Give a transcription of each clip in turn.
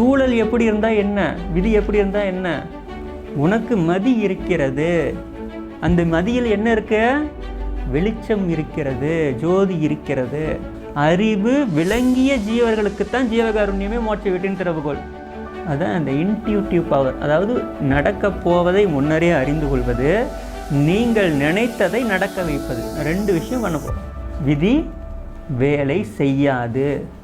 சூழல் எப்படி இருந்தால் என்ன? விதி எப்படி இருந்தால் என்ன? உனக்கு மதி இருக்கிறது. அந்த மதியில் என்ன இருக்கு? வெளிச்சம் இருக்கிறது ஜோதி இருக்கிறது. அறிவு விளங்கிய ஜீவர்களுக்குத்தான் ஜீவகாருண்யமே மோட்ச வீட்டின் திறவுகோள். அதான் அந்த இன்டியூட்டிவ் பவர் அதாவது நடக்கப் போவதை முன்னரே அறிந்து கொள்வது நீங்கள் நினைத்ததை நடக்க வைப்பது. ரெண்டு விஷயம் பண்ண போகிறோம் விதி வேலை செய்யாது.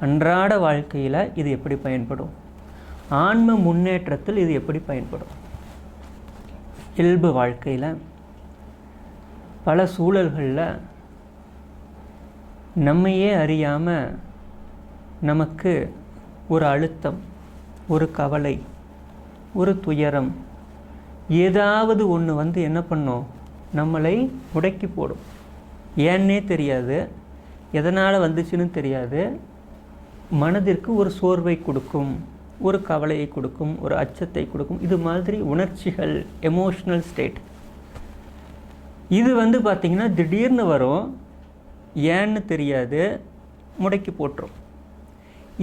அன்றாட வாழ்க்கையில் இது எப்படி பயன்படும்? ஆன்ம முன்னேற்றத்தில் இது எப்படி பயன்படும்? இயல்பு வாழ்க்கையில் பல சூழல்களில் நம்மையே அறியாமல் நமக்கு ஒரு அழுத்தம் ஒரு கவலை ஒரு துயரம் ஏதாவது ஒன்று வந்து என்ன பண்ணும்? நம்மளை முடக்கி போடும். ஏன்னே தெரியாது. எதனால் வந்துச்சுன்னு தெரியாது. மனதிற்கு ஒரு சோர்வை கொடுக்கும் ஒரு கவலையை கொடுக்கும் ஒரு அச்சத்தை கொடுக்கும். இது மாதிரி உணர்ச்சிகள் எமோஷ்னல் ஸ்டேட் இது வந்து பார்த்திங்கன்னா திடீர்னு வரும். ஏன்னு தெரியாது. முடக்கி போட்டுரும்.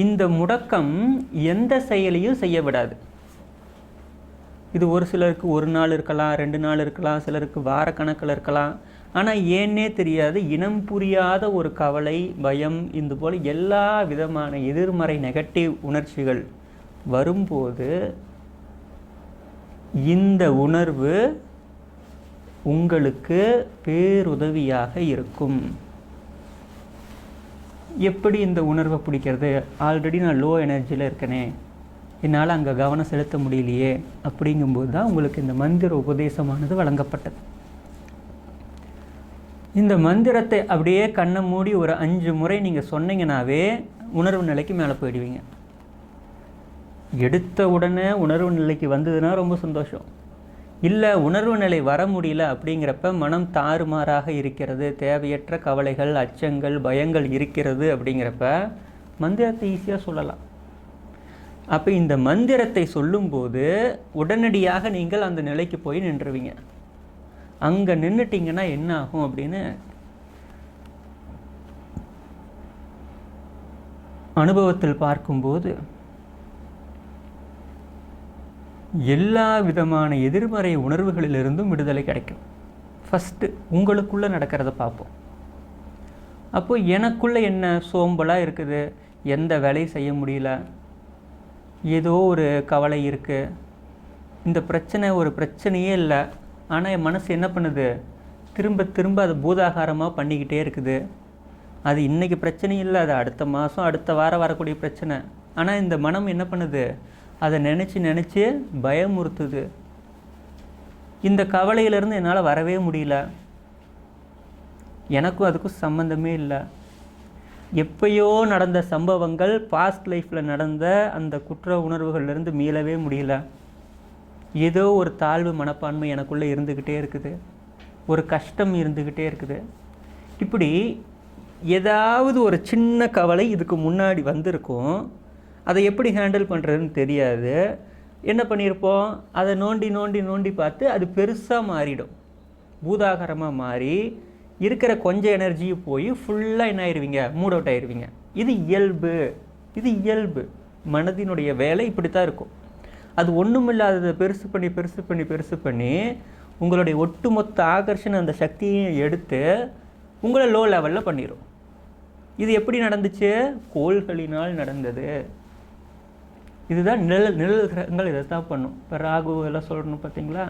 இந்த முடக்கம் எந்த செயலையும் செய்ய விடாது. இது ஒரு சிலருக்கு ஒரு நாள் இருக்கலாம் ரெண்டு நாள் இருக்கலாம் சிலருக்கு வாரக்கணக்கில் இருக்கலாம். ஆனால் ஏன்னே தெரியாது. இனம் புரியாத ஒரு கவலை பயம் இது போல் எல்லா விதமான எதிர்மறை நெகட்டிவ் உணர்ச்சிகள் வரும்போது இந்த உணர்வு உங்களுக்கு பேருதவியாக இருக்கும். எப்படி இந்த உணர்வை பிடிக்கிறது? ஆல்ரெடி நான் லோ எனர்ஜியில் இருக்கனே. என்னால் அங்கே கவனம் செலுத்த முடியலையே. அப்படிங்கும்போது தான் உங்களுக்கு இந்த மந்திர உபதேசமானது வழங்கப்பட்டது. இந்த மந்திரத்தை அப்படியே கண்ணை மூடி ஒரு அஞ்சு முறை நீங்கள் சொன்னீங்கனாவே உணர்வு நிலைக்கு மேலே போயிடுவீங்க. எடுத்த உடனே உணர்வு நிலைக்கு வந்ததுன்னா ரொம்ப சந்தோஷம். இல்லை உணர்வு நிலை வர முடியல அப்படிங்கிறப்ப மனம் தாறுமாறாக இருக்கிறது தேவையற்ற கவலைகள் அச்சங்கள் பயங்கள் இருக்கிறது அப்படிங்கிறப்ப மந்திரத்தை ஈஸியாக சொல்லலாம். அப்போ இந்த மந்திரத்தை சொல்லும்போது உடனடியாக நீங்கள் அந்த நிலைக்கு போய் நின்றுவீங்க. அங்கே நின்றுட்டிங்கன்னா என்ன ஆகும் அப்படின்னு அனுபவத்தில் பார்க்கும்போது எல்லா விதமான எதிர்மறை உணர்வுகளிலிருந்தும் விடுதலை கிடைக்கும். ஃபஸ்ட்டு உங்களுக்குள்ளே நடக்கிறத பார்ப்போம். அப்போ எனக்குள்ளே என்ன சோம்பலாக இருக்குது? எந்த வேலையும் செய்ய முடியல. ஏதோ ஒரு கவலை இருக்குது இந்த பிரச்சனை ஒரு பிரச்சனையே இல்லை. ஆனால் என் மனசு என்ன பண்ணுது? திரும்ப திரும்ப அது பூதாகாரமாக பண்ணிக்கிட்டே இருக்குது. அது இன்றைக்கி பிரச்சனை இல்லை அது அடுத்த மாதம் அடுத்த வாரம் வரக்கூடிய பிரச்சனை. ஆனால் இந்த மனம் என்ன பண்ணுது? அதை நினச்சி நினச்சி பயமுறுத்துது. இந்த கவலையிலேருந்து என்னால் வரவே முடியல. எனக்கும் அதுக்கும் சம்மந்தமே இல்லை. எப்பயோ நடந்த சம்பவங்கள் பாஸ்ட் லைஃப்பில் நடந்த அந்த குற்ற உணர்வுகள்லேருந்து மீளவே முடியல. ஏதோ ஒரு தாழ்வு மனப்பான்மை எனக்குள்ளே இருந்துக்கிட்டே இருக்குது. ஒரு கஷ்டம் இருந்துக்கிட்டே இருக்குது. இப்படி ஏதாவது ஒரு சின்ன கவலை இதுக்கு முன்னாடி வந்திருக்கும். அதை எப்படி ஹேண்டில் பண்ணுறதுன்னு தெரியாது. என்ன பண்ணியிருப்போம்? அதை நோண்டி நோண்டி நோண்டி பார்த்து அது பெருசாக மாறிடும். பூதாகரமாக மாறி இருக்கிற கொஞ்சம் எனர்ஜியும் போய் ஃபுல்லாக என்ன ஆயிடுவீங்க மூட் அவுட் ஆயிருவீங்க. இது இயல்பு. இது இயல்பு. மனதினுடைய வேலை இப்படி தான் இருக்கும். அது ஒன்றும் இல்லாததை பெருசு பண்ணி பெருசு பண்ணி பெருசு பண்ணி உங்களுடைய ஒட்டுமொத்த ஆகர்ஷண அந்த சக்தியையும் எடுத்து உங்களை லோ லெவலில் பண்ணிடும் இது எப்படி நடந்துச்சு? கோள்களினால் நடந்தது. இதுதான் நிழல் நிழல் கிரகங்கள் இதை தான் பண்ணும். இப்போ ராகு எல்லாம் சொல்லணும் பார்த்தீங்களா?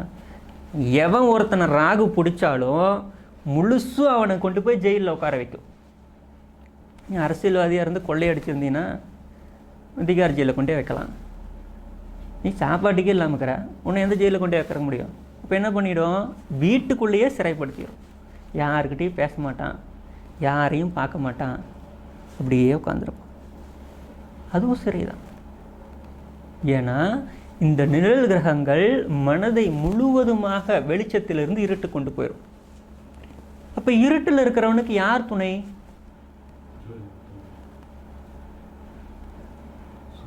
எவன் ஒருத்தனை ராகு பிடிச்சாலும் முழுசும் அவனை கொண்டு போய் ஜெயிலில் உட்கார வைக்கும். நீ அரசியல்வாதியாக இருந்து கொள்ளையடிச்சிருந்தீங்கன்னா அதிகார ஜெயிலில் கொண்டே வைக்கலாம். நீ சாப்பாட்டுக்கே இல்லாமல் இருக்கிற உன்னை எந்த ஜெயிலில் கொண்டே வைக்கிற முடியும்? இப்போ என்ன பண்ணிடும்? வீட்டுக்குள்ளேயே சிறைப்படுத்திடும். யாருக்கிட்டையும் பேச மாட்டான். யாரையும் பார்க்க மாட்டான். அப்படியே உட்காந்துருப்பான் அதுவும் சரிதான் ஏன்னா இந்த நிழல் கிரகங்கள் மனதை முழுவதுமாக வெளிச்சத்திலிருந்து இருட்டு கொண்டு போயிடும் அப்போ இருட்டில் இருக்கிறவனுக்கு யார் துணை?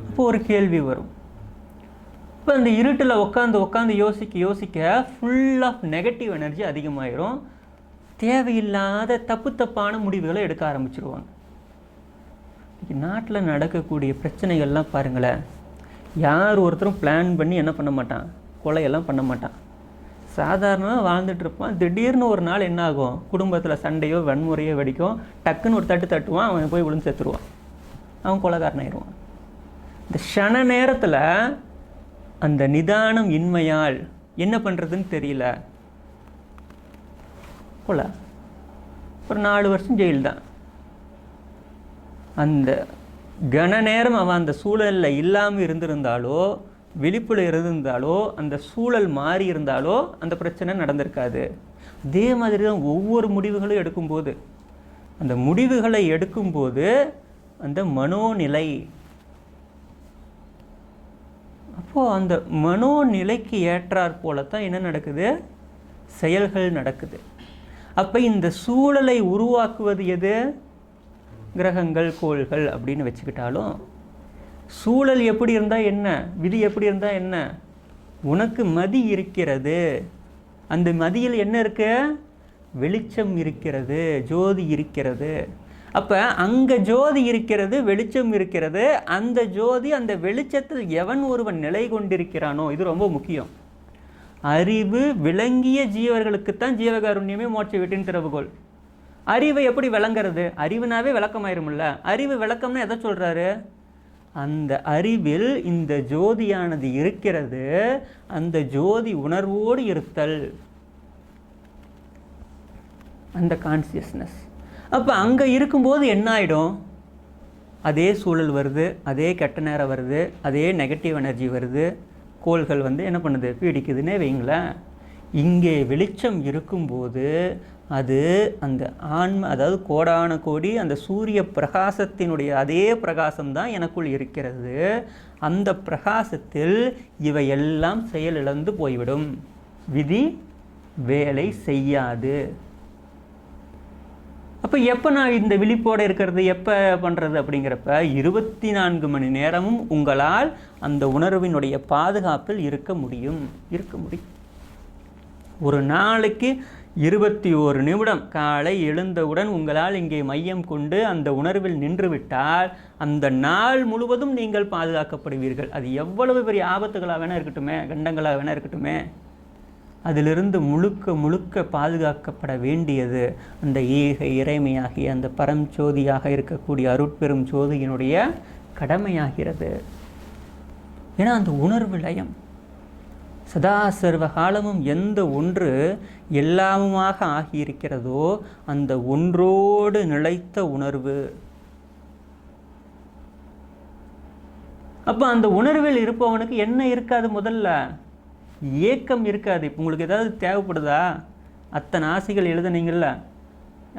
இப்போ ஒரு கேள்வி வரும். இப்போ அந்த இருட்டில் உட்காந்து உட்காந்து யோசிக்க யோசிக்க ஃபுல் ஆஃப் நெகட்டிவ் எனர்ஜி அதிகமாயிரும். தேவையில்லாத தப்பு தப்பான முடிவுகளை எடுக்க ஆரம்பிச்சிருவாங்க. இன்னைக்கு நாட்டில் நடக்கக்கூடிய பிரச்சனைகள்லாம் பாருங்களேன். யார் ஒருத்தரும் பிளான் பண்ணி என்ன பண்ண மாட்டான்? கொலையெல்லாம் பண்ண மாட்டான். சாதாரணமாக வாழ்ந்துட்டு இருப்பான். திடீர்னு ஒரு நாள் என்ன ஆகும்? குடும்பத்தில் சண்டையோ வன்முறையோ வெடிக்கும். டக்குன்னு ஒரு தட்டு தட்டுவான். அவன் போய் விழுந்து சேர்த்துருவான் அவன் கொலைகாரன் ஆயிடுவான் இந்த க்ஷண நேரத்தில் அந்த நிதானம் இன்மையால் என்ன பண்ணுறதுன்னு தெரியல. போல. ஒரு நாலு வருஷம் ஜெயில் தான் அந்த கன நேரம் அவன் அந்த சூழலில் இல்லாமல் இருந்திருந்தாலோ விழிப்பில் இருந்திருந்தாலோ அந்த சூழல் மாறி இருந்தாலோ அந்த பிரச்சனை நடந்திருக்காது. அதே மாதிரி தான் ஒவ்வொரு முடிவுகளும் எடுக்கும்போது. அந்த முடிவுகளை எடுக்கும்போது அந்த மனோநிலை அப்போது அந்த மனோநிலைக்கு ஏற்றாற் போலத்தான் தான் என்ன நடக்குது? செயல்கள் நடக்குது. அப்போ இந்த சூழலை உருவாக்குவது எது? கிரகங்கள் கோள்கள் அப்படின்னு வச்சுக்கிட்டாலும் சூழல் எப்படி இருந்தால் என்ன? விதி எப்படி இருந்தால் என்ன? உனக்கு மதி இருக்கிறது. அந்த மதியில் என்ன இருக்கு? வெளிச்சம் இருக்கிறது ஜோதி இருக்கிறது. அப்போ அங்கே ஜோதி இருக்கிறது வெளிச்சம் இருக்கிறது. அந்த ஜோதி அந்த வெளிச்சத்தில் எவன் ஒருவன் நிலை கொண்டிருக்கிறானோ இது ரொம்ப முக்கியம். அறிவு விளங்கிய ஜீவர்களுக்குத்தான் ஜீவகாருண்யமே மோட்ச வீட்டின் திறவுகோள் அறிவை எப்படி விளங்குறது? அறிவுனாவே விளக்கமாயிரும்ல. அறிவு விளக்கம்னா எதை சொல்கிறாரு அந்த அறிவில் இந்த ஜோதியானது இருக்கிறது. அந்த ஜோதி உணர்வோடு இருத்தல். அந்த கான்சியஸ்னஸ் அப்போ அங்கே இருக்கும்போது என்ன ஆகிடும் அதே சூழல் வருது அதே கெட்ட நேரம் வருது அதே நெகட்டிவ் எனர்ஜி வருது. கோள்கள் வந்து என்ன பண்ணுது? பீடிக்குதுன்னே வைங்களேன் இங்கே வெளிச்சம் இருக்கும்போது அது அந்த ஆன்ம அதாவது கோடான கோடி அந்த சூரிய பிரகாசத்தினுடைய அதே பிரகாசம்தான் எனக்குள் இருக்கிறது. அந்த பிரகாசத்தில் இவையெல்லாம் செயலிழந்து போய்விடும். விதி வேலை செய்யாது. அப்போ எப்போ நான் இந்த விழிப்போடு இருக்கிறது? எப்போ பண்ணுறது அப்படிங்கிறப்ப இருபத்தி நான்கு மணி நேரமும் உங்களால் அந்த உணர்வினுடைய பாதுகாப்பில் இருக்க முடியும். இருக்க முடியும். ஒரு நாளைக்கு இருபத்தி ஓரு நிமிடம் காலை எழுந்தவுடன் உங்களால் இங்கே மையம் கொண்டு அந்த உணர்வில் நின்றுவிட்டால் அந்த நாள் முழுவதும் நீங்கள் பாதுகாக்கப்படுவீர்கள். அது எவ்வளவு பெரிய ஆபத்துகளாக வேணா இருக்கட்டுமே கண்டங்களாக வேணா இருக்கட்டுமே. அதிலிருந்து முழுக்க முழுக்க பாதுகாக்கப்பட வேண்டியது அந்த ஏக இறைமையாகிய அந்த பரஞ்சோதியாக இருக்கக்கூடிய அருட்பெரும் ஜோதியினுடைய கடமையாகிறது. ஏன்னா அந்த உணர்வு லயம். சதா சர்வ காலமும் எந்த ஒன்று எல்லாமுமாக ஆகியிருக்கிறதோ அந்த ஒன்றோடு நிலைத்த உணர்வு. அப்போ அந்த உணர்வில் இருப்பவனுக்கு என்ன இருக்காது முதல்ல? ஏக்கம் இருக்காது. இப்போ உங்களுக்கு ஏதாவது தேவைப்படுதா? அத்தனை ஆசைகள் எழுதுனீங்கள்ல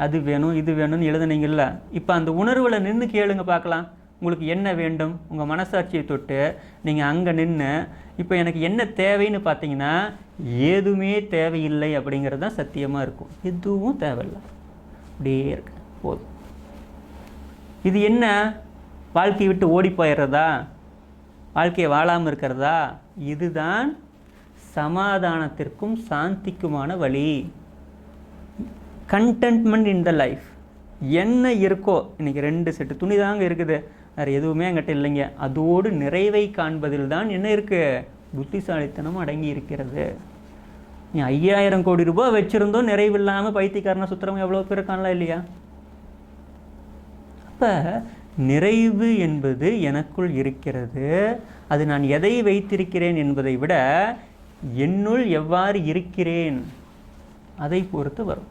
அது வேணும் இது வேணும்னு எழுதுனீங்கள்ல இப்போ அந்த உணர்வில் நின்று கேளுங்க பார்க்கலாம். உங்களுக்கு என்ன வேண்டும்? உங்கள் மனசாட்சியை தொட்டு நீங்கள் அங்கே நின்று இப்போ எனக்கு என்ன தேவைன்னு பார்த்தீங்கன்னா எதுவுமே தேவையில்லை அப்படிங்கிறது தான் சத்தியமாக இருக்கும். எதுவும் தேவையில்லை. அப்படியே இருக்கு. போதும். இது என்ன? வாழ்க்கையை விட்டு ஓடி போயிடுறதா? வாழ்க்கையை வாழாமல் இருக்கிறதா? இதுதான் சமாதானத்திற்கும் சாந்திக்குமான வழி. கண்டென்ட்மெண்ட் இன் த லைஃப் என்ன இருக்கோ இன்றைக்கி ரெண்டு செட்டு துணி தாங்க இருக்குது. வேறு எதுவுமே என்கிட்ட இல்லைங்க. அதோடு நிறைவை காண்பதில் தான் என்ன இருக்குது புத்திசாலித்தனம் அடங்கி இருக்கிறது. நீ ஐயாயிரம் கோடி ரூபாய் வச்சுருந்தோம் நிறைவில்லாமல் பைத்தியக்காரனை சுற்றுறவங்க எவ்வளோ பேர் இருக்காங்களா இல்லையா? அப்போ நிறைவு என்பது எனக்குள் இருக்கிறது. அது நான் எதை வைத்திருக்கிறேன் என்பதை விட என்னுள் எவ்வாறு இருக்கிறேன்? அதை பொறுத்து வரும்.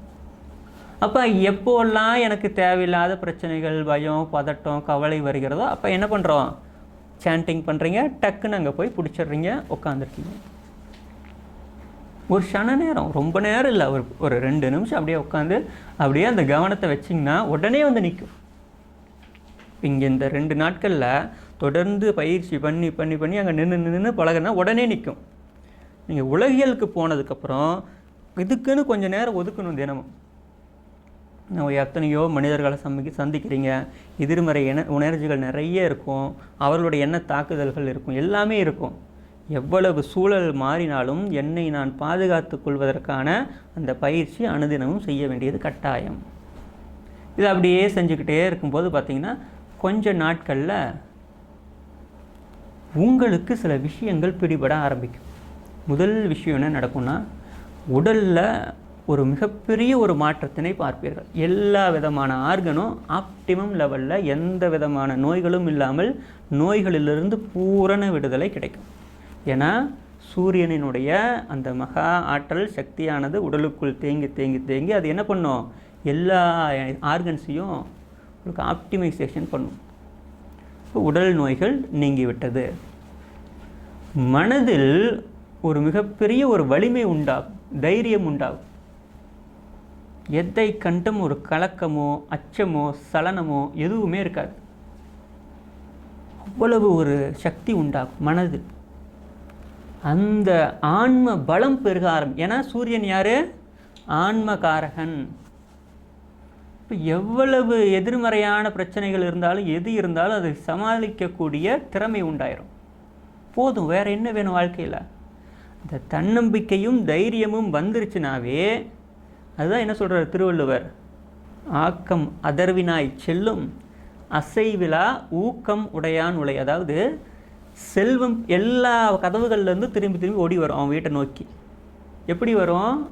அப்போ எப்போல்லாம் எனக்கு தேவையில்லாத பிரச்சனைகள் பயம் பதட்டம் கவலை வருகிறதோ அப்போ என்ன பண்ணுறோம் சாண்டிங் பண்ணுறீங்க டக்குன்னு அங்கே போய் பிடிச்சிடுறீங்க உட்காந்துருக்கீங்க ஒரு க்ஷண நேரம் ரொம்ப நேரம் இல்லை ஒரு ஒரு ரெண்டு நிமிஷம் அப்படியே உட்காந்து அப்படியே அந்த கவனத்தை வச்சிங்கன்னா உடனே வந்து நிற்கும். இங்கே இந்த ரெண்டு நாட்களில் தொடர்ந்து பயிற்சி பண்ணி பண்ணி பண்ணி அங்கே நின்று நின்று பழகினா உடனே நிற்கும். நீங்கள் உலகியலுக்கு போனதுக்கப்புறம் இதுக்குன்னு கொஞ்சம் நேரம் ஒதுக்கணும் தினமும். நம்ம எத்தனையோ மனிதர்களை சமைக்க சந்திக்கிறீங்க. எதிர்மறை என உணர்ச்சிகள் நிறைய இருக்கும். அவர்களுடைய எண்ண தாக்குதல்கள் இருக்கும். எல்லாமே இருக்கும். எவ்வளவு சூழல் மாறினாலும் என்னை நான் பாதுகாத்து கொள்வதற்கான அந்த பயிற்சி அனுதினமும் செய்ய வேண்டியது கட்டாயம். இது அப்படியே செஞ்சுக்கிட்டே இருக்கும்போது பார்த்தீங்கன்னா கொஞ்ச நாட்களில் உங்களுக்கு சில விஷயங்கள் பிடிபட ஆரம்பிக்கும். முதல் விஷயம் என்ன நடக்கும்னா உடலில் ஒரு மிகப்பெரிய ஒரு மாற்றத்தினை பார்ப்பீர்கள். எல்லா விதமான ஆர்கனும் ஆப்டிமம் லெவலில் எந்த விதமான நோய்களும் இல்லாமல் நோய்களிலிருந்து பூரண விடுதலை கிடைக்கும். ஏன்னா சூரியனினுடைய அந்த மகா ஆற்றல் சக்தியானது உடலுக்குள் தேங்கி தேங்கி தேங்கி அது என்ன பண்ணும்? எல்லா ஆர்கன்ஸையும் உங்களுக்கு ஆப்டிமைசேஷன் பண்ணும். இப்போ உடல் நோய்கள் நீங்கிவிட்டது. மனதில் ஒரு மிகப்பெரிய ஒரு வலிமை உண்டாகும் தைரியம் உண்டாகும் எதை கண்டும் ஒரு கலக்கமோ அச்சமோ சலனமோ எதுவுமே இருக்காது. அவ்வளவு ஒரு சக்தி உண்டாகும் மனதில் அந்த ஆன்ம பலம் பெருக ஆரம்பி ஏன்னா சூரியன் யார்? ஆன்மகாரகன். இப்போ எவ்வளவு எதிர்மறையான பிரச்சனைகள் இருந்தாலும் எது இருந்தாலும் அதை சமாளிக்கக்கூடிய திறமை உண்டாயிரும். போதும் வேறு என்ன வேணும் வாழ்க்கையில்? இந்த தன்னம்பிக்கையும் தைரியமும் வந்துருச்சுனாவே அதுதான் என்ன சொல்கிறார் திருவள்ளுவர்? ஆக்கம் அதர்வினாய் செல்லும் அசைவிழா ஊக்கம் உடையான் உலை. அதாவது செல்வம் எல்லா கதவுகள்லேருந்து திரும்பி திரும்பி ஓடி வரும் அவன் வீட்டை நோக்கி. எப்படி வரும்?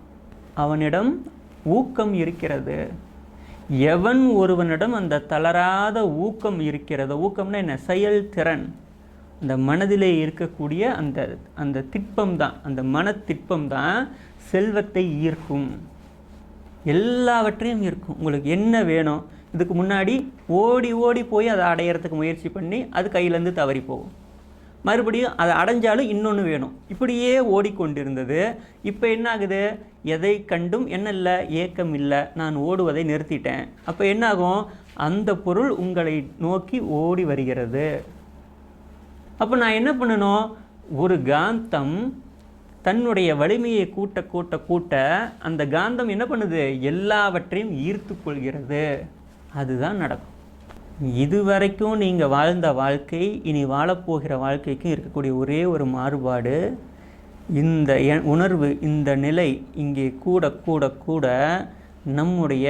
அவனிடம் ஊக்கம் இருக்கிறது. எவன் ஒருவனிடம் அந்த தளராத ஊக்கம் இருக்கிறது ஊக்கம்னா என்ன? செயல்திறன். அந்த மனதிலே இருக்கக்கூடிய அந்த அந்த திட்பம் தான் அந்த மன தான் செல்வத்தை ஈர்க்கும். எல்லாவற்றையும் இருக்கும் உங்களுக்கு என்ன வேணும்? இதுக்கு முன்னாடி ஓடி ஓடி போய் அதை அடையிறதுக்கு முயற்சி பண்ணி அது கையிலேருந்து தவறி போகும். மறுபடியும் அதை அடைஞ்சாலும் இன்னொன்று வேணும். இப்படியே ஓடிக்கொண்டிருந்தது. இப்போ என்ன ஆகுது எதை கண்டும் என்ன இல்லை ஏக்கம் இல்லை. நான் ஓடுவதை நிறுத்திட்டேன். அப்போ என்னாகும்? அந்த பொருள் உங்களை நோக்கி ஓடி வருகிறது. அப்போ நான் என்ன பண்ணணும்? ஒரு காந்தம் தன்னுடைய வலிமையை கூட்ட கூட்ட கூட்ட அந்த காந்தம் என்ன பண்ணுது? எல்லாவற்றையும் ஈர்த்து கொள்கிறது. அதுதான் நடக்கும். இதுவரைக்கும் நீங்கள் வாழ்ந்த வாழ்க்கை இனி வாழப்போகிற வாழ்க்கைக்கும் இருக்கக்கூடிய ஒரே ஒரு மாறுபாடு இந்த எ- உணர்வு இந்த நிலை இங்கே கூட கூட கூட நம்முடைய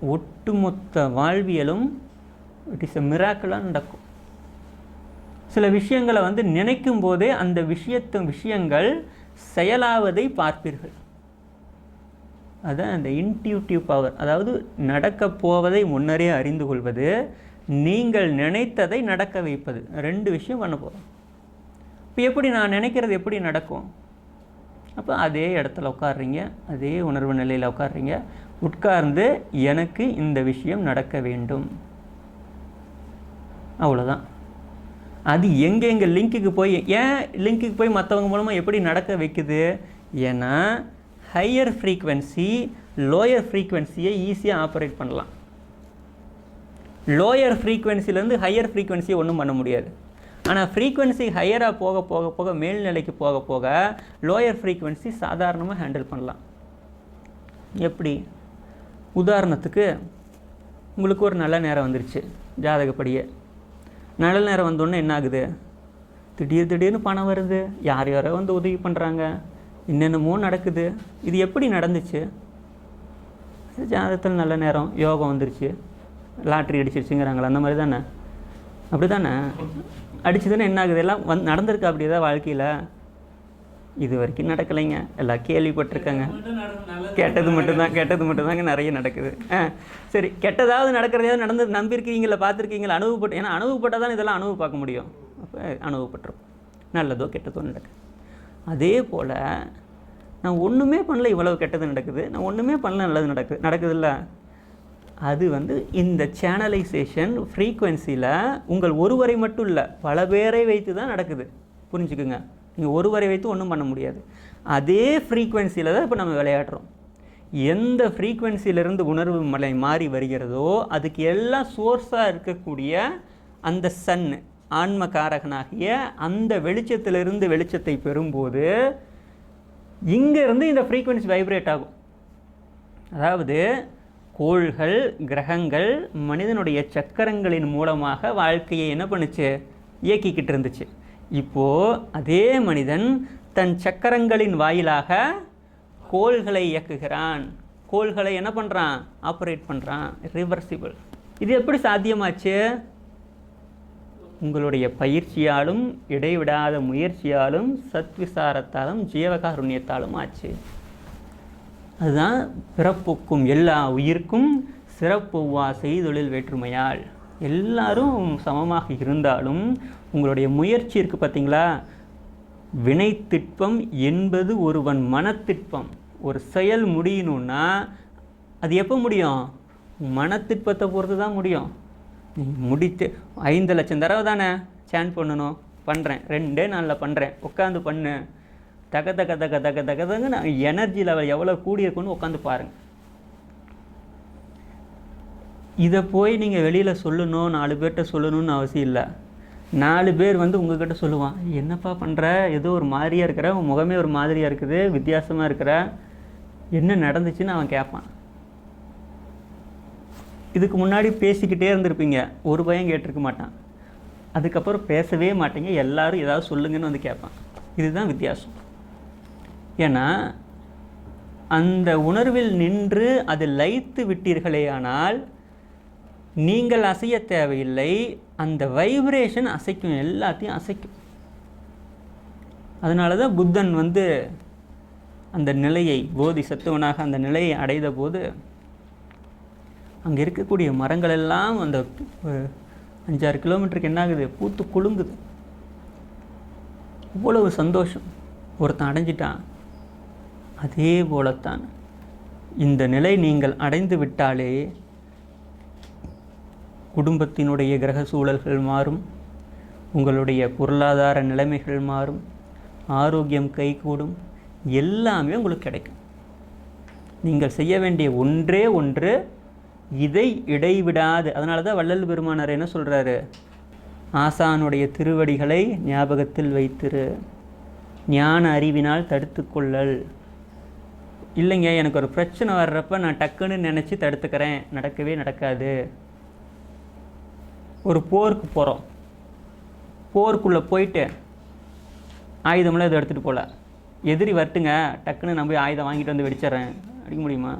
ஒட்டுமொத்த வாழ்வியலும் இட் இஸ் எ மிராக்கலாக நடக்கும். சில விஷயங்களை வந்து நினைக்கும் போதே அந்த விஷயத்து விஷயங்கள் செயலாவதை பார்ப்பீர்கள். அதுதான் அந்த இன்டியூட்டிவ் பவர் அதாவது நடக்கப் போவதை முன்னரே அறிந்து கொள்வது நீங்கள் நினைத்ததை நடக்க வைப்பது. ரெண்டு விஷயம் பண்ண போகிறோம் இப்போ எப்படி நான் நினைக்கிறது எப்படி நடக்கும்? அப்போ அதே இடத்துல உட்காடுறீங்க அதே உணர்வு நிலையில் உட்காடுறீங்க உட்கார்ந்து எனக்கு இந்த விஷயம் நடக்க வேண்டும். அவ்வளோதான் அது எங்கெங்கே லிங்க்குக்கு போய் ஏன் லிங்க்குக்கு போய் மற்றவங்க மூலமாக எப்படி நடக்க வைக்குது? ஏன்னா ஹையர் ஃப்ரீக்வன்சி லோயர் ஃப்ரீக்வன்சியை ஈஸியாக ஆப்ரேட் பண்ணலாம். லோயர் ஃப்ரீக்வன்சிலேருந்து ஹையர் ஃப்ரீக்வன்சியை ஒன்றும் பண்ண முடியாது. ஆனால் ஃப்ரீக்வன்சி ஹையராக போக போக போக மேல்நிலைக்கு போக போக லோயர் ஃப்ரீக்வன்சி சாதாரணமாக ஹேண்டில் பண்ணலாம். எப்படி? உதாரணத்துக்கு உங்களுக்கு ஒரு நல்ல நேரம் வந்துருச்சு ஜாதகப்படியே. நிழல் நேரம் வந்தோடனே என்ன ஆகுது திடீர் திடீர்னு பணம் வருது. யார் யாரோ வந்து உதவி பண்ணுறாங்க என்னென்னமோ நடக்குது. இது எப்படி நடந்துச்சு? ஜாதகத்தில் நல்ல நேரம். யோகம் வந்துருச்சு. லாட்ரி அடிச்சிருச்சுங்கிறாங்களா அந்த மாதிரி தானே? அப்படி தானே அடிச்சதுன்னு என்ன ஆகுது எல்லாம் வந்து நடந்திருக்கு அப்படி ஏதாவது வாழ்க்கையில்? இது வரைக்கும் நடக்கலைங்க. எல்லாம் கேள்விப்பட்டிருக்கேங்க. கெட்டது மட்டும்தான் கெட்டது மட்டும்தாங்க நிறைய நடக்குது. ஆ சரி கெட்டதாவது நடக்கிறதையாவது நடந்து நம்பியிருக்கீங்களா பார்த்துருக்கீங்களா அனுபவப்பட்டு ஏன்னா அனுபவப்பட்டால் தான் இதெல்லாம் அனுபவம் பார்க்க முடியும். அப்போ அனுபவப்பட்டுரும். நல்லதோ கெட்டதோ நடக்குது அதே போல் நான் ஒன்றுமே பண்ணல இவ்வளவு கெட்டது நடக்குது. நான் ஒன்றுமே பண்ணல நல்லது நடக்குது நடக்குதுல்ல. அது வந்து இந்த சேனலைசேஷன் ஃப்ரீக்குவென்சியில் உங்கள் ஒருவரை மட்டும் இல்லை பல பேரை வைத்து தான் நடக்குது. புரிஞ்சுக்குங்க. நீங்கள் ஒருவரை வைத்து ஒன்றும் பண்ண முடியாது. அதே ஃப்ரீக்குவென்சியில் தான் இப்போ நம்ம விளையாடுறோம். எந்த ஃப்ரீக்குவென்சியிலிருந்து உணர்வு மலை மாறி வருகிறதோ அதுக்கு எல்லாம் சோர்ஸாக இருக்கக்கூடிய அந்த சன் ஆன்மகாரகனாகிய அந்த வெளிச்சத்திலிருந்து வெளிச்சத்தை பெறும்போது இங்கேருந்து இந்த ஃப்ரீக்குவென்சி வைப்ரேட் ஆகும். அதாவது கோள்கள் கிரகங்கள் மனிதனுடைய சக்கரங்களின் மூலமாக வாழ்க்கையை என்ன பண்ணுச்சு? இயக்கிக்கிட்டு இருந்துச்சு. இப்போது அதே மனிதன் தன் சக்கரங்களின் வாயிலாக கோள்களை இயக்குகிறான். கோள்களை என்ன பண்ணுறான் ஆப்ரேட் பண்ணுறான் ரிவர்சிபிள் இது எப்படி சாத்தியமாச்சு? உங்களுடைய பயிற்சியாலும் இடைவிடாத முயற்சியாலும் சத்விசாரத்தாலும் ஜீவகாருண்யத்தாலும் ஆச்சு. அதுதான் பிறப்புக்கும் எல்லா உயிர்க்கும் சிறப்புவா செய்தொழில் வேற்றுமையால். எல்லாரும் சமமாக இருந்தாலும் உங்களுடைய முயற்சி இருக்குது பார்த்தீங்களா வினைத்திட்பம் என்பது ஒருவன் மனத்திட்பம். ஒரு செயல் முடியணும்னா அது எப்போ முடியும்? மனத்திட்பத்தை பொறுத்து தான் முடியும். முடித்து ஐந்து லட்சம் தடவை தானே சேன் பண்ணணும்? பண்ணுறேன் ரெண்டே நாளில் பண்ணுறேன் உட்காந்து பண்ணு. தக தக தக தக தக தக நான் எனர்ஜி லெவல் எவ்வளோ கூடி இருக்குன்னு உட்காந்து பாருங்கள் இதை போய் நீங்கள் வெளியில் சொல்லணும் நாலு பேர்கிட்ட சொல்லணும்னு அவசியம் இல்லை. நாலு பேர் வந்து உங்ககிட்ட சொல்லுவான் என்னப்பா பண்ணுற ஏதோ ஒரு மாதிரியாக இருக்கிற உன் முகமே ஒரு மாதிரியாக இருக்குது வித்தியாசமாக இருக்கிற என்ன நடந்துச்சுன்னு அவன் கேட்பான் இதுக்கு முன்னாடி பேசிக்கிட்டே இருந்திருப்பீங்க ஒரு பையன் கேட்டிருக்க மாட்டான். அதுக்கப்புறம் பேசவே மாட்டீங்க எல்லாரும் ஏதாவது சொல்லுங்கன்னு வந்து கேட்பான் இதுதான் வித்தியாசம். ஏன்னா அந்த உணர்வில் நின்று அது லயித்து விட்டீர்களேயானால் நீங்கள் அசைய தேவையில்லை அந்த வைப்ரேஷன் அசைக்கும் எல்லாத்தையும் அசைக்கும். அதனால தான் புத்தன் வந்து அந்த நிலையை போதி சத்துவனாக அந்த நிலையை அடைந்த போது அங்கே இருக்கக்கூடிய மரங்கள் எல்லாம் அந்த அஞ்சாறு கிலோமீட்டருக்கு என்ன ஆகுது? பூத்து குலுங்குது. இவ்வளவு சந்தோஷம். ஒருத்தன் அடைஞ்சிட்டான். அதே போலத்தான் இந்த நிலை நீங்கள் அடைந்து விட்டாலே குடும்பத்தினுடைய கிரக சூழல்கள் மாறும் உங்களுடைய பொருளாதார நிலைமைகள் மாறும் ஆரோக்கியம் கைகூடும் எல்லாமே உங்களுக்கு கிடைக்கும். நீங்கள் செய்ய வேண்டிய ஒன்றே ஒன்று இதை இடைவிடாது. அதனால தான் வள்ளல் பெருமானார் என்ன சொல்கிறாரு ஆசானுடைய திருவடிகளை ஞாபகத்தில் வைத்திரு. ஞான அறிவினால் தடுத்துக்கொள்ளல் இல்லைங்க எனக்கு ஒரு பிரச்சனை வர்றப்ப நான் டக்குன்னு நினச்சி தடுத்துக்கிறேன். நடக்கவே நடக்காது. ஒரு போருக்கு போகிறோம் போருக்குள்ளே போயிட்டு ஆயுதமெல்லாம் இதை எடுத்துகிட்டு போகல எதிரி வரட்டுங்க டக்குன்னு போய் ஆயுதம் வாங்கிட்டு வந்து வெடிச்சிட்றேன். அடிக்க முடியுமா?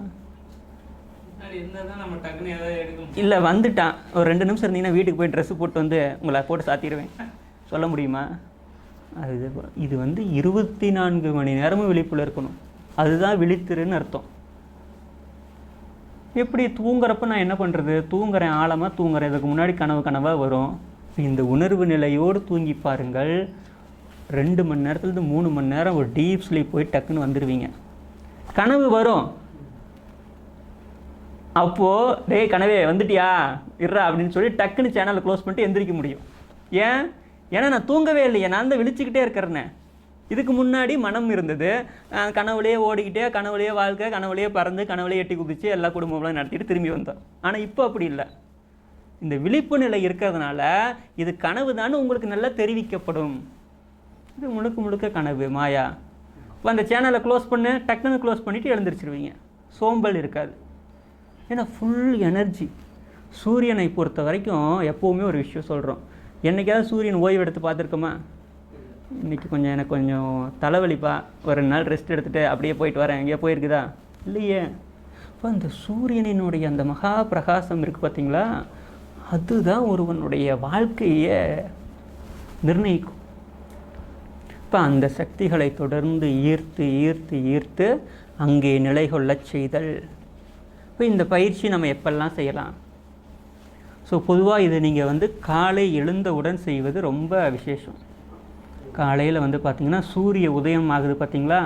நம்ம இல்லை வந்துட்டான். ஒரு ரெண்டு நிமிஷம் இருந்தீங்கன்னா வீட்டுக்கு போய் ட்ரெஸ்ஸு போட்டு வந்து உங்களை போட்டு சாத்திடுவேன். சொல்ல முடியுமா? அது இது- இது வந்து இருபத்தி நான்கு மணி நேரமும் விழிப்புல இருக்கணும். அதுதான் விழித்திருன்னு அர்த்தம். எப்படி தூங்குறப்ப நான் என்ன பண்ணுறது தூங்குறேன் ஆழமாக தூங்குறேன். இதுக்கு முன்னாடி கனவு கனவாக வரும். இந்த உணர்வு நிலையோடு தூங்கி பாருங்கள். ரெண்டு மணி நேரத்துலேருந்து மூணு மணி நேரம் ஒரு டீப் ஸ்லீப் போய் டக்குன்னு வந்துடுவீங்க கனவு வரும். அப்போது டேய் கனவே வந்துட்டியா? இருறா அப்படின்னு சொல்லி டக்குன்னு சேனலை க்ளோஸ் பண்ணிட்டு எந்திரிக்க முடியும். ஏன்? ஏன்னா நான் தூங்கவே இல்லையே. நான் தான் விழிச்சிக்கிட்டே இருக்கிறேனே. இதுக்கு முன்னாடி மனம் இருந்தது. கனவுலேயே ஓடிக்கிட்டே கனவுலேயே வாழ்க்கை கனவுலேயே பறந்து கனவுலேயே எட்டி குதிச்சு எல்லா குடும்பங்களும் நடத்திட்டு திரும்பி வந்தோம். ஆனால் இப்போ அப்படி இல்லை. இந்த விழிப்பு நிலை இருக்கிறதுனால இது கனவு தான் உங்களுக்கு நல்லா தெரிவிக்கப்படும். இது முழுக்க முழுக்க கனவு மாயா. இப்போ அந்த சேனலை க்ளோஸ் பண்ணு டக்குன்னு க்ளோஸ் பண்ணிவிட்டு எழுந்திரிச்சிருவீங்க. சோம்பல் இருக்காது. ஏன்னா ஃபுல் எனர்ஜி சூரியனை பொறுத்த வரைக்கும் எப்போவுமே ஒரு விஷயம் சொல்கிறோம் என்னைக்காவது சூரியன் ஓய்வு எடுத்து பார்த்துருக்கோமா? இன்றைக்கி கொஞ்சம் எனக்கு கொஞ்சம் தலைவலிப்பா. ஒரு ரெண்டு நாள் ரெஸ்ட் எடுத்துகிட்டு அப்படியே போயிட்டு வரேன். எங்கேயா போயிருக்குதா? இல்லையே. இப்போ அந்த சூரியனினுடைய அந்த மகா பிரகாசம் இருக்குது பார்த்தீங்களா அதுதான் ஒருவனுடைய வாழ்க்கையை நிர்ணயிக்கும். இப்போ அந்த சக்திகளை தொடர்ந்து ஈர்த்து ஈர்த்து ஈர்த்து அங்கே நிலை கொள்ளச் செய்தல். இப்போ இந்த பயிற்சி நம்ம எப்பெல்லாம் செய்யலாம்? ஸோ பொதுவாக இது நீங்கள் வந்து காலை எழுந்தவுடன் செய்வது ரொம்ப விசேஷம். காலையில் வந்து பார்த்திங்கன்னா சூரிய உதயம் ஆகுது பார்த்திங்களா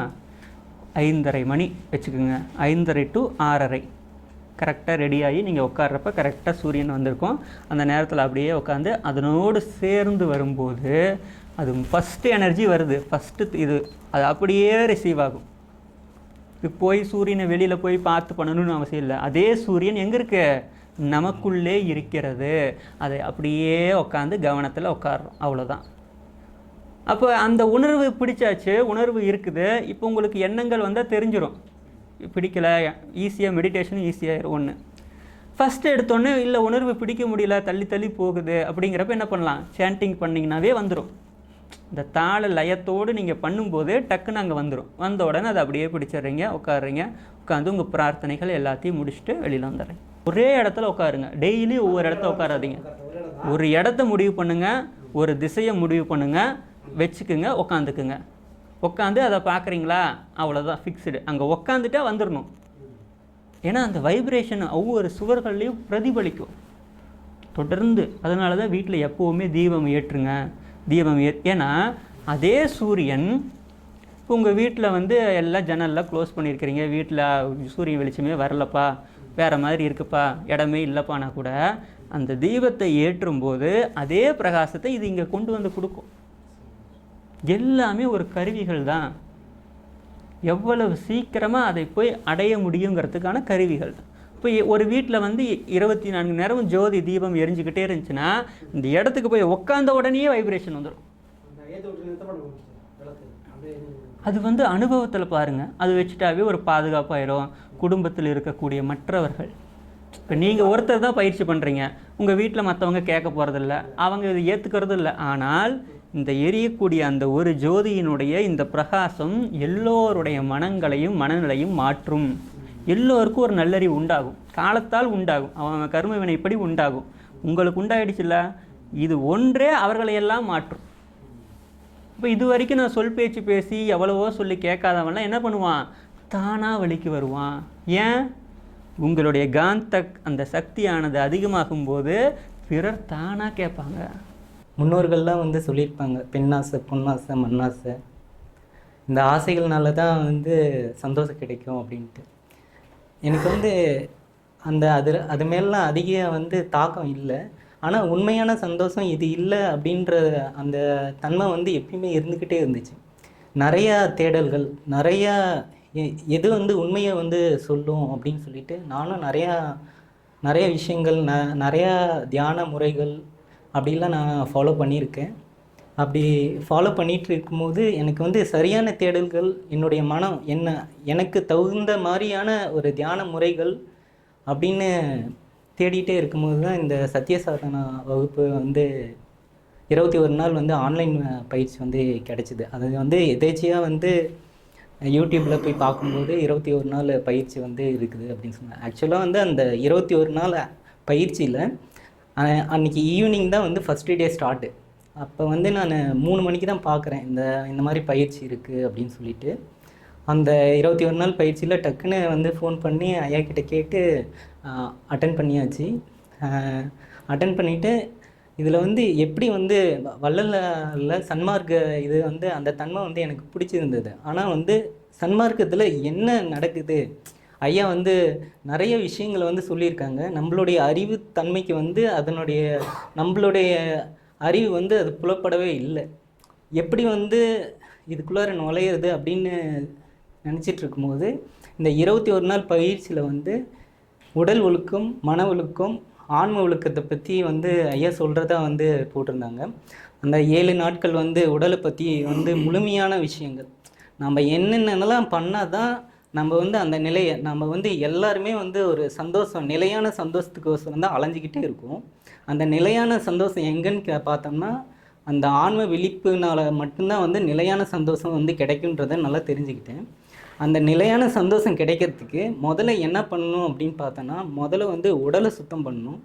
ஐந்தரை மணி. வச்சுக்கோங்க. ஐந்தரை டு ஆறரை. கரெக்டாக ரெடியாகி நீங்கள் உட்காடுறப்ப கரெக்டாக சூரியன் வந்திருக்கும். அந்த நேரத்தில் அப்படியே உட்காந்து அதனோடு சேர்ந்து வரும்போது அது ஃபஸ்ட்டு எனர்ஜி வருது. ஃபஸ்ட்டு இது அது அப்படியே ரிசீவ் ஆகும். இது போய் சூரியனை வெளியில் போய் பார்த்து பண்ணணும்னு அவசியம் இல்லை. அதே சூரியன் எங்கே இருக்கு? நமக்குள்ளே இருக்கிறது. அதை அப்படியே உட்காந்து கவனத்தில் உட்காடுறோம் அவ்வளோதான் அப்போ அந்த உணர்வு பிடிச்சாச்சு உணர்வு இருக்குது. இப்போ உங்களுக்கு எண்ணங்கள் வந்தால் தெரிஞ்சிடும் பிடிக்கல ஈஸியாக மெடிடேஷன் ஈஸியாகிடும் ஒன்று ஃபஸ்ட்டு எடுத்தோன்னே இல்லை உணர்வு பிடிக்க முடியல தள்ளி தள்ளி போகுது. அப்படிங்கிறப்ப என்ன பண்ணலாம்? சேண்டிங் பண்ணிங்கனாவே வந்துடும் இந்த தாள லயத்தோடு நீங்கள் பண்ணும்போது டக்குன்னு அங்கே வந்துடும் வந்த உடனே அதை அப்படியே பிடிச்சிடுறீங்க உட்காடுறீங்க உட்காந்து உங்கள் பிரார்த்தனைகள் எல்லாத்தையும் முடிச்சுட்டு வெளியில் வந்துடுறேன் ஒரே இடத்துல உட்காருங்க. டெய்லி ஒவ்வொரு இடத்துல உட்காராதீங்க. ஒரு இடத்த முடிவு பண்ணுங்கள் ஒரு திசையை முடிவு பண்ணுங்கள் வச்சுக்குங்க உட்காந்துக்குங்க உட்காந்து அதை பார்க்குறீங்களா? அவ்வளோதான் ஃபிக்ஸ்டு அங்கே உட்காந்துட்டா வந்துடணும் ஏன்னா அந்த வைப்ரேஷன் ஒவ்வொரு சுவர்கள்லேயும் பிரதிபலிக்கும். தொடர்ந்து. அதனால தான் வீட்டில் எப்போவுமே தீபம் ஏற்றுங்க. தீபம் ஏ ஏன்னா அதே சூரியன் உங்கள் வீட்டில் வந்து எல்லாம் ஜன்னல்லாம் க்ளோஸ் பண்ணியிருக்கிறீங்க. வீட்டில் சூரியன் வெளிச்சமே வரலப்பா. வேறு மாதிரி இருக்குப்பா. இடமே இல்லைப்பானா கூட. அந்த தீபத்தை ஏற்றும் போது அதே பிரகாசத்தை இது இங்கே கொண்டு வந்து கொடுக்கும். எல்லாமே ஒரு கருவிகள் தான். எவ்வளவு சீக்கிரமாக அதை போய் அடைய முடியுங்கிறதுக்கான கருவிகள். இப்போ ஒரு வீட்டில் வந்து இருபத்தி நான்கு நேரமும் ஜோதி தீபம் எரிஞ்சுக்கிட்டே இருந்துச்சுன்னா இந்த இடத்துக்கு போய் உட்காந்த உடனே வைப்ரேஷன் வந்துடும் அது வந்து அனுபவத்தில் பாருங்கள் அது வச்சுட்டாவே ஒரு பாதுகாப்பாயிரும். குடும்பத்தில் இருக்கக்கூடிய மற்றவர்கள். இப்போ நீங்கள் ஒருத்தர் தான் பயிற்சி பண்ணுறீங்க உங்கள் வீட்டில் மற்றவங்க கேட்க போகிறதில்ல அவங்க இதை ஏற்றுக்கிறது இல்லை ஆனால் இந்த எரியக்கூடிய அந்த ஒரு ஜோதியினுடைய இந்த பிரகாசம் எல்லோருடைய மனங்களையும் மனநிலையும் மாற்றும். எல்லோருக்கும் ஒரு நல்லறிவு உண்டாகும். காலத்தால் உண்டாகும். அவன் கர்ம வினைப்படி உண்டாகும். உங்களுக்கு உண்டாயிடுச்சுல்ல? இது ஒன்றே அவர்களையெல்லாம் மாற்றும். இப்போ இது வரைக்கும் நான் சொல் பேச்சு பேசி எவ்வளவோ சொல்லி கேட்காதவன்லாம் என்ன பண்ணுவான்? தானாக வழிக்கு வருவான். ஏன்? உங்களுடைய காந்த அந்த சக்தியானது அதிகமாகும் போது பிறர் தானாக கேட்பாங்க. முன்னோர்கள்லாம் வந்து சொல்லியிருப்பாங்க பெண்ணாசை பொன்னாசை மண்ணாசை. இந்த ஆசைகள்னால தான் வந்து சந்தோஷம் கிடைக்கும் அப்படின்ட்டு. எனக்கு வந்து அந்த அது அது மேலாம் அதிக வந்து தாக்கம் இல்லை. ஆனால் உண்மையான சந்தோஷம் இது இல்லை அப்படின்ற அந்த தன்மை வந்து எப்பயுமே இருந்துக்கிட்டே இருந்துச்சு. நிறையா தேடல்கள் நிறையா எ- எது வந்து உண்மையை வந்து சொல்லும் அப்படின்னு சொல்லிட்டு நானும் நிறையா நிறைய விஷயங்கள் ந நிறையா தியான முறைகள் அப்படிலாம் நான் ஃபாலோ பண்ணியிருக்கேன். அப்படி ஃபாலோ பண்ணிகிட்டு இருக்கும்போது எனக்கு வந்து சரியான தேடல்கள் என்னுடைய மனம் என்ன எனக்கு தகுந்த மாதிரியான ஒரு தியான முறைகள் அப்படின்னு தேடிட்டே இருக்கும்போது தான் இந்த சத்திய சாதனா வகுப்பு வந்து இருபத்தி ஒரு நாள் வந்து ஆன்லைன் பயிற்சி வந்து கிடச்சிது. அது வந்து எதேச்சியாக வந்து யூடியூப்பில் போய் பார்க்கும்போது இருபத்தி ஒரு நாள் பயிற்சி வந்து இருக்குது அப்படின்னு சொன்னாங்க. ஆக்சுவலாக வந்து அந்த இருபத்தி ஒரு நாள் பயிற்சியில் அன்னைக்கு ஈவினிங் தான் வந்து ஃபஸ்ட்டு டே ஸ்டார்ட்டு அப்போ வந்து நான் மூணு மணிக்கு தான் பார்க்குறேன் இந்த இந்த மாதிரி பயிற்சி இருக்குது அப்படின்னு சொல்லிட்டு. அந்த இருபத்தி ஒரு நாள் பயிற்சியில் டக்குன்னு வந்து ஃபோன் பண்ணி ஐயா கிட்டே கேட்டு அட்டன் பண்ணியாச்சு. அட்டன் பண்ணிவிட்டு இதில் வந்து எப்படி வந்து வள்ளலில் சன்மார்க்க இது வந்து அந்த தன்மை வந்து எனக்கு பிடிச்சிருந்தது. ஆனால் வந்து சன்மார்க்கத்தில் என்ன நடக்குது? ஐயா வந்து நிறைய விஷயங்களை வந்து சொல்லியிருக்காங்க. நம்மளுடைய அறிவு தன்மைக்கு வந்து அதனுடைய நம்மளுடைய அறிவு வந்து அது புலப்படவே இல்லை. எப்படி வந்து இதுக்குள்ளார நுழையிறது அப்படின்னு நினச்சிட்டு இருக்கும்போது இந்த இருபத்தி ஒரு நாள் பயிற்சியில் வந்து உடல் ஒழுக்கம் மன ஒழுக்கம் ஆன்ம ஒழுக்கத்தை பற்றி வந்து ஐயா சொல்கிறதா வந்து போட்டிருந்தாங்க. அந்த ஏழு நாட்கள் வந்து உடலை பற்றி வந்து முழுமையான விஷயங்கள். நம்ம என்னென்னலாம் பண்ணால் தான் நம்ம வந்து அந்த நிலையை நம்ம வந்து எல்லாருமே வந்து ஒரு சந்தோஷம் நிலையான சந்தோஷத்துக்கோசரம் தான் அலைஞ்சிக்கிட்டே இருக்கும். அந்த நிலையான சந்தோஷம் எங்கன்னு கே- பார்த்தோம்னா அந்த ஆன்ம விழிப்புனால மட்டும்தான் வந்து நிலையான சந்தோஷம் வந்து கிடைக்குன்றதை நல்லா தெரிஞ்சுக்கிட்டேன். அந்த நிலையான சந்தோஷம் கிடைக்கிறதுக்கு முதல்ல என்ன பண்ணணும் அப்படின்னு பார்த்தோன்னா முதல்ல வந்து உடலை சுத்தம் பண்ணணும்.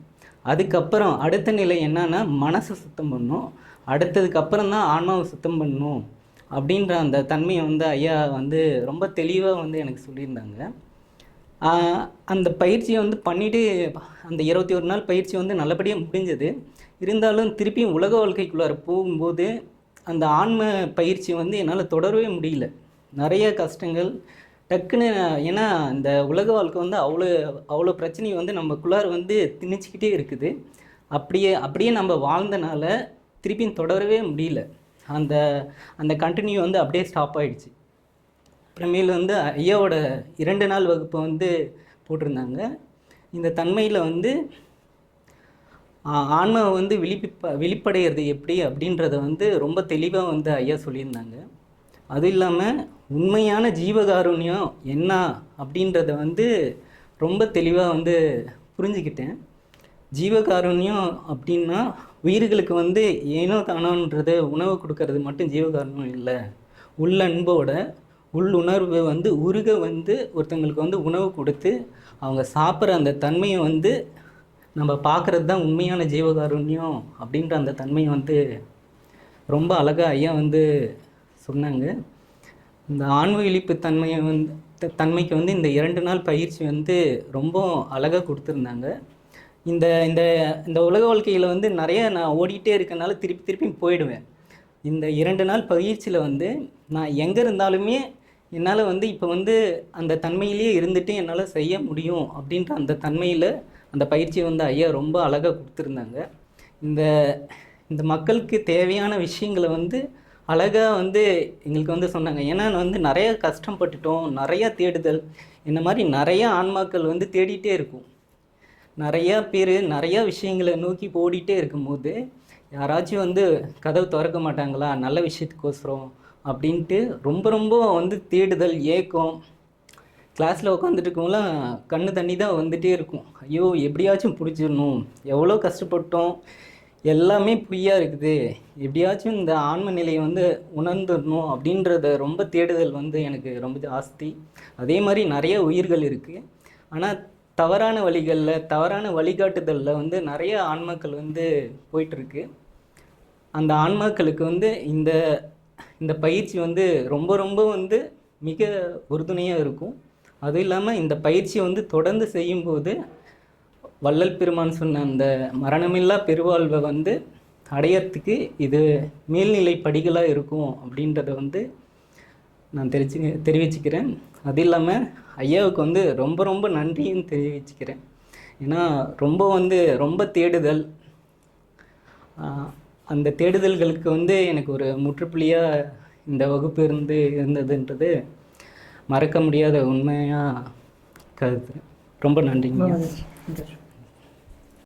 அதுக்கப்புறம் அடுத்த நிலை என்னன்னா மனசை சுத்தம் பண்ணணும். அடுத்ததுக்கப்புறம் தான் ஆன்மாவை சுத்தம் பண்ணணும். அப்படின்ற அந்த தன்மையை வந்து ஐயா வந்து ரொம்ப தெளிவாக வந்து எனக்கு சொல்லியிருந்தாங்க. அந்த பயிற்சியை வந்து பண்ணிவிட்டு அந்த இருபத்தி ஒரு நாள் பயிற்சி வந்து நல்லபடியாக முடிஞ்சது. இருந்தாலும் திருப்பியும் உலக வாழ்க்கைக்குள்ளார போகும்போது அந்த ஆன்ம பயிற்சி வந்து என்னால் தொடரவே முடியல. நிறைய கஷ்டங்கள். டக்குன்னு ஏன்னா இந்த உலக வாழ்க்கை வந்து அவ்வளோ அவ்வளோ பிரச்சனையை வந்து நம்மக்குள்ளார வந்து திணிச்சிக்கிட்டே இருக்குது. அப்படியே அப்படியே நம்ம வாழ்ந்தனால திருப்பியும் தொடரவே முடியல. அந்த அந்த கண்டினியூ வந்து அப்படியே ஸ்டாப் ஆகிடுச்சு அப்புறமேல் வந்து ஐயாவோட இரண்டு நாள் வகுப்பு வந்து போட்டிருந்தாங்க. இந்த தன்மையில் வந்து ஆன்மாவை வந்து விழிப்ப வெளிப்படைகிறது எப்படி அப்படின்றத வந்து ரொம்ப தெளிவாக வந்து ஐயா சொல்லியிருந்தாங்க. அது இல்லாமல் உண்மையான ஜீவகாருண்யம் என்ன அப்படின்றத வந்து ரொம்ப தெளிவாக வந்து புரிஞ்சுக்கிட்டேன். ஜீவகாருண்யம் அப்படின்னா உயிர்களுக்கு வந்து ஏனோ தானோன்றது உணவு கொடுக்கறது மட்டும் ஜீவகாரணம் இல்லை. உள்ளன்போட உள்ளுணர்வு வந்து உருக வந்து ஒருத்தங்களுக்கு வந்து உணவு கொடுத்து அவங்க சாப்பிட்ற அந்த தன்மையை வந்து நம்ம பார்க்குறது தான் உண்மையான ஜீவகாருண்யம் அப்படின்ற அந்த தன்மையை வந்து ரொம்ப அழகாக ஐயா வந்து சொன்னாங்க. இந்த ஆன்ம இழிப்பு தன்மையை வந்து த- தன்மைக்கு வந்து இந்த இரண்டு நாள் பயிற்சி வந்து ரொம்ப அழகாக கொடுத்துருந்தாங்க. இந்த இந்த இந்த உலக வாழ்க்கையில் வந்து நிறைய நான் ஓடிட்டே இருக்கனால திருப்பி திருப்பி போயிடுவேன். இந்த இரண்டு நாள் பயிற்சியில் வந்து நான் எங்கே இருந்தாலுமே என்னால் வந்து இப்போ வந்து அந்த தன்மையிலேயே இருந்துட்டு என்னால் செய்ய முடியும் அப்படின்ற அந்த தன்மையில் அந்த பயிற்சியை வந்து ஐயா ரொம்ப அழகாக கொடுத்துருந்தாங்க. இந்த இந்த மக்களுக்கு தேவையான விஷயங்களை வந்து அழகாக வந்து எங்களுக்கு வந்து சொன்னாங்க. ஏன்னா வந்து நிறைய கஷ்டப்பட்டுட்டோம் நிறையா தேடுதல் இந்த மாதிரி நிறைய ஆன்மாக்கள் வந்து தேடிட்டே இருக்கும். நிறையா பேர் நிறையா விஷயங்களை நோக்கி ஓடிட்டே இருக்கும்போது யாராச்சும் வந்து கதவு திறக்க மாட்டாங்களா? நல்ல விஷயத்துக்கோசரம் அப்படின்ட்டு ரொம்ப ரொம்ப வந்து தேடுதல் ஏக்கம். கிளாஸில் உட்காந்துட்டு இருக்கவங்களாம் கண்ணு தண்ணி தான் வந்துகிட்டே இருக்கும். ஐயோ எப்படியாச்சும் பிடிச்சிடணும். எவ்வளோ கஷ்டப்பட்டோம். எல்லாமே பொய்யா இருக்குது. எப்படியாச்சும் இந்த ஆன்ம நிலையை வந்து உணர்ந்துடணும் அப்படின்றத ரொம்ப தேடுதல் வந்து எனக்கு ரொம்ப ஜாஸ்தி. அதே மாதிரி நிறைய உயிர்கள் இருக்குது ஆனால் தவறான வழிகளில் தவறான வழிகாட்டுதலில் வந்து நிறைய ஆன்மாக்கள் வந்து போயிட்டுருக்கு. அந்த ஆன்மாக்களுக்கு வந்து இந்த இந்த பயிற்சி வந்து ரொம்ப ரொம்ப வந்து மிக உறுதுணையாக இருக்கும். அதுவும் இல்லாமல் இந்த பயிற்சியை வந்து தொடர்ந்து செய்யும்போது வள்ளல் பெருமான் சொன்ன அந்த மரணமில்லா பெருவாழ்வை வந்து அடையறதுக்கு இது மேல்நிலை படிகளாக இருக்கும் அப்படின்றத வந்து நான் தெரிச்சு தெரிவிச்சுக்கிறேன். அது இல்லாமல் ஐயாவுக்கு வந்து ரொம்ப ரொம்ப நன்றியும் தெரிவிச்சுக்கிறேன். ஏன்னா ரொம்ப வந்து ரொம்ப தேடுதல். அந்த தேடுதல்களுக்கு வந்து எனக்கு ஒரு முற்றுப்புள்ளியாக இந்த வகுப்பு இருந்து இருந்ததுன்றது மறக்க முடியாத உண்மையாக கருத்து ரொம்ப நன்றிங்க